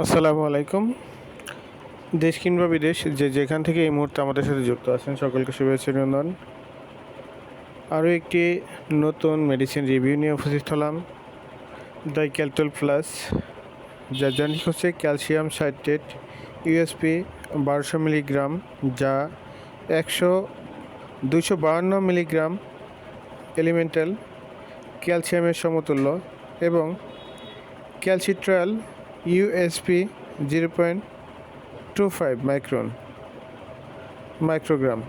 আসসালামু আলাইকুম। দেশ কিংবা বিদেশ, যে যেখান থেকে এই মুহূর্তে আমাদের সাথে যুক্ত আছেন, সকলকে শুভেচ্ছা অভিনন্দন। আরও একটি নতুন মেডিসিন রিভিউ নিয়ে উপস্থিত হলাম। দ্য ক্যালটল প্লাস যার জানি হচ্ছে ক্যালসিয়াম সাইট্রেট ইউএসপি বারোশো মিলিগ্রাম যা একশো দুশো বাহান্ন মিলিগ্রাম এলিমেন্টাল ক্যালসিয়ামের সমতুল্য এবং calcitriol USP zero point two five micron microgram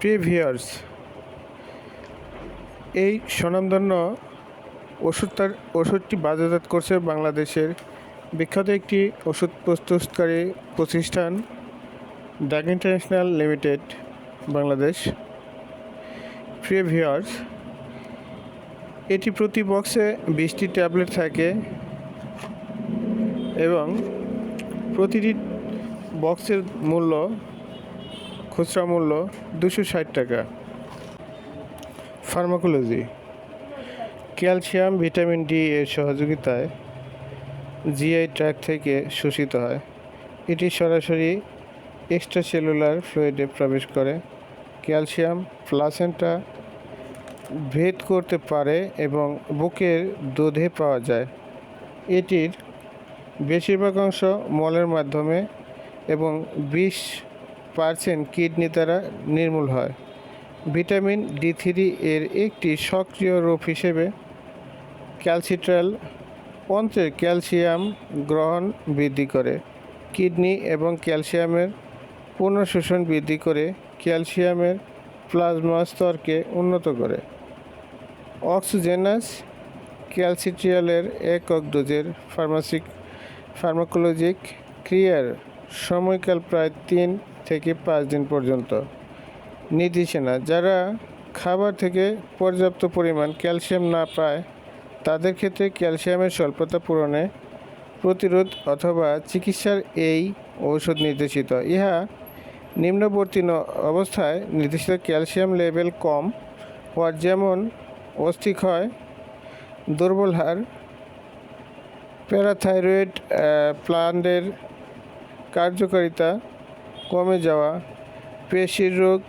প্রিভিয়ার্স এই স্বনামধন্য ওষুধটার ওষুধটি বাজারজাত করছে বাংলাদেশের বিখ্যাত একটি ওষুধ প্রস্তুতকারী প্রতিষ্ঠান ডাক ইন্টারন্যাশনাল লিমিটেড বাংলাদেশ। প্রিভিয়ার্স এটি প্রতি বক্সে বিশটি ট্যাবলেট থাকে। এবং প্রতিটি বক্সের মূল্য, খুচরা মূল্য দুশো ষাট টাকা। ফার্মাকোলজি, ক্যালসিয়াম, ভিটামিন ডি এর সহযোগিতায় জিআই ট্র্যাক থেকে শোষিত হয়। এটি সরাসরি এক্সট্রা সেলুলার ফ্লুইডে প্রবেশ করে। ক্যালসিয়াম প্লাসেন্টা ভেদ করতে পারে এবং বুকের দুধে পাওয়া যায়। এটির বেশিরভাগ অংশ মলের মাধ্যমে এবং বিশ পার্সেন্ট কিডনি দ্বারা নির্মূল হয়। ভিটামিন ডি থ্রি এর একটি সক্রিয় রূপ হিসেবে ক্যালসিট্রাল অন্ত্রের ক্যালসিয়াম গ্রহণ বৃদ্ধি করে। কিডনি এবং ক্যালসিয়ামের পুনঃশোষণ বৃদ্ধি করে ক্যালসিয়ামের প্লাজমা স্তরকে উন্নত করে। অক্সিজেনাস ক্যালসিট্রিয়ালের একক ডোজের ফার্মাসিক ফার্মাকোলজিক ক্রিয়ার সময়কাল প্রায় তিন থেকে পাঁচ দিন পর্যন্ত। নির্দেশনা যারা খাবার থেকে পর্যাপ্ত পরিমাণ ক্যালসিয়াম না পায়, তাদের ক্ষেত্রে ক্যালসিয়ামের স্বল্পতা পূরণে প্রতিরোধ অথবা চিকিৎসার এই ঔষধ নির্দেশিত। ইহা নিম্নবর্তী অবস্থায় নির্দেশিত ক্যালসিয়াম লেভেল কম হওয়ার যেমন অস্থিক্ষয় দুর্বল হাড় প্যারাথাইরয়েড প্লান্টের কার্যকারিতা কমে যাওয়া, পেশির রোগ,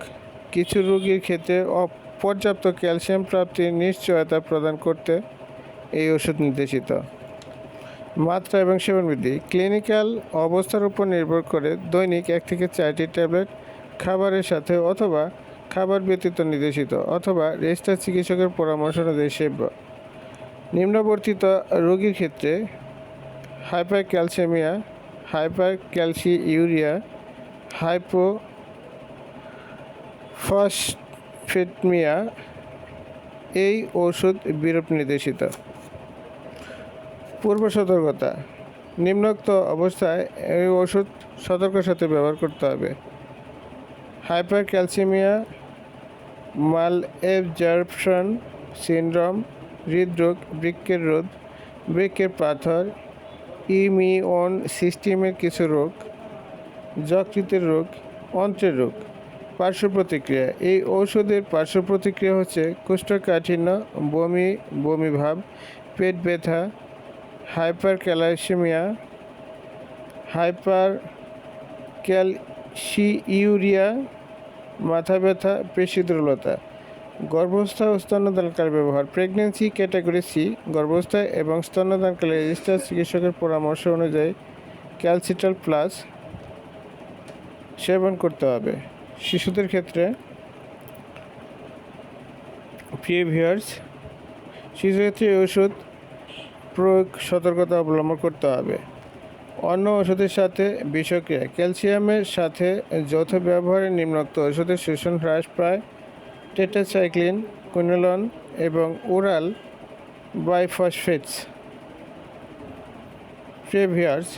কিছু রোগীর ক্ষেত্রে অপর্যাপ্ত ক্যালসিয়াম প্রাপ্তির নিশ্চয়তা প্রদান করতে এই ওষুধ নির্দেশিত। মাত্রা এবং সেবন বৃদ্ধি। ক্লিনিক্যাল অবস্থার উপর নির্ভর করে দৈনিক এক থেকে চারটি ট্যাবলেট খাবারের সাথে অথবা খাবার ব্যতীত নির্দেশিত অথবা রেজিস্টার চিকিৎসকের পরামর্শ অনুযায়ী সেব্য। নিম্নবর্তিত রোগীর ক্ষেত্রে hypercalcaemia hypercalciuria hypophosphataemia এই ওষুধ বিরূপ নির্দেশিত। পূর্ব সতর্কতা, নিম্নোক্ত অবস্থায় এই ওষুধ সতর্কের সাথে ব্যবহার করতে হবে। Hypercalcaemia malabsorption syndrome, হৃদরোগ বৃক্ষের রোধ, বৃক্কের পাথর ইমিউন সিস্টেমের কিছু রোগ, যকৃতের রোগ, অন্ত্রের রোগ পার্শ্ব প্রতিক্রিয়া এই ঔষধের পার্শ্ব প্রতিক্রিয়া হচ্ছে কোষ্ঠকাঠিন্য, বমি বমি ভাব পেট ব্যথা হাইপার ক্যালসিমিয়া হাইপার ক্যালসিউরিয়া মাথা ব্যথা, পেশি দুর্বলতা। গর্ভস্থ ও স্তন্যদানকাল ব্যবহার। প্রেগনেন্সি ক্যাটাগরি সি গর্ভস্থায় এবং স্তন্যদানকালে রেজিস্টার চিকিৎসকের পরামর্শ অনুযায়ী ক্যালসিট্রাল প্লাস সেবন করতে হবে। শিশুদের ক্ষেত্রে প্রিয় ভিউয়ার্স শিশুর ক্ষেত্রে ওষুধ প্রয়োগ সতর্কতা অবলম্বন করতে হবে। অন্য ওষুধের সাথে বিষক্রিয়া। ক্যালসিয়ামের সাথে যৌথ ব্যবহারে নিম্নোক্ত ওষুধের শোষণ হ্রাস পায়। টেটাসাইক্লিন কুইনোলন এবং ওরাল বাইফসফেটস। প্রেভিয়ার্স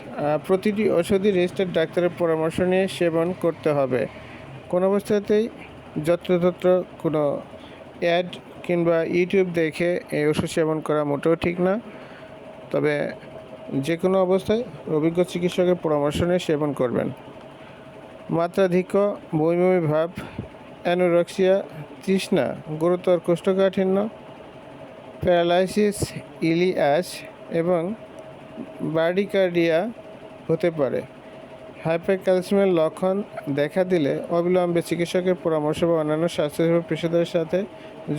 প্রতিটি ওষুধই রেজিস্টার্ড ডাক্তারের পরামর্শ নিয়ে সেবন করতে হবে। কোনো অবস্থাতেই যত্রতত্র কোনো অ্যাড কিংবা ইউটিউব দেখে এই ওষুধ সেবন করা মোটেও ঠিক না। তবে যে কোনো অবস্থায় অভিজ্ঞ চিকিৎসকের পরামর্শ নিয়ে সেবন করবেন। মাত্রাধিক্য বমি ভাব, অ্যানোরক্সিয়া তৃষ্ণা গুরুতর কোষ্ঠকাঠিন্য, প্যারালাইসিস, ইলিয়াস এবং বার্ডিকার্ডিয়া হতে পারে। হাইপারক্যালসিয়ামের লক্ষণ দেখা দিলে অবিলম্বে চিকিৎসকের পরামর্শ বা অন্যান্য স্বাস্থ্যসেবা পেশাদারের সাথে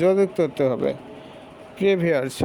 যোগাযোগ করতে হবে। প্রিয় ভিউয়ার্স